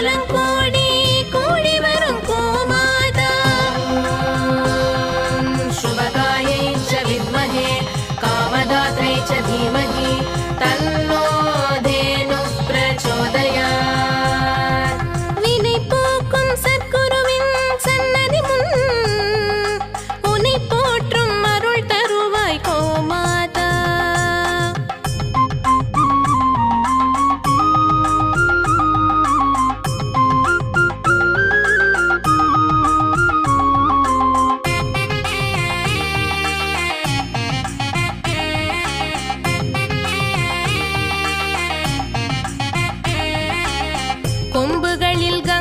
Terima kasih. கொம்புகளில் க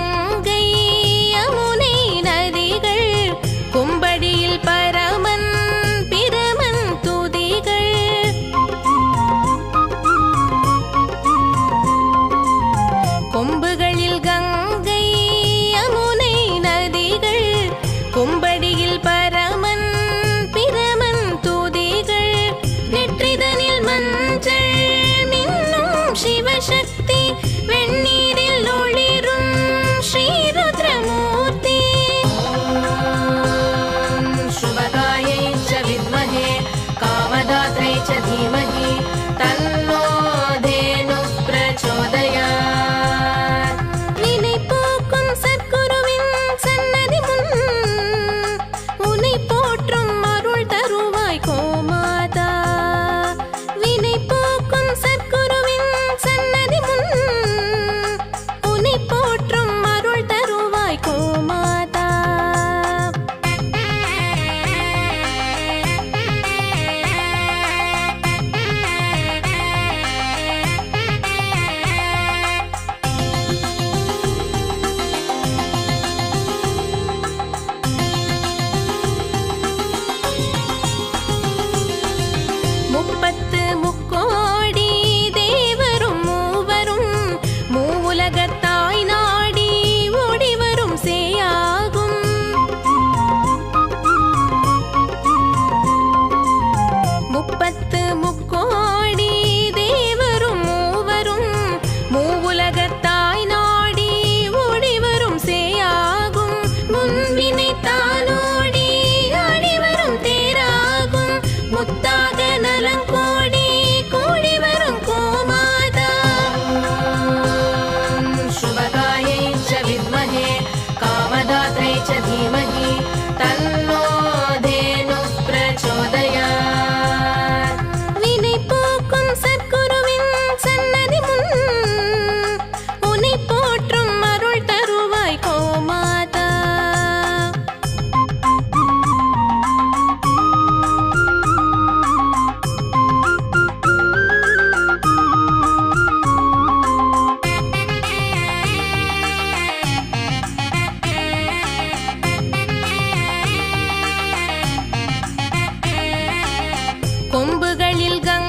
கொம்புகளில் கங்கை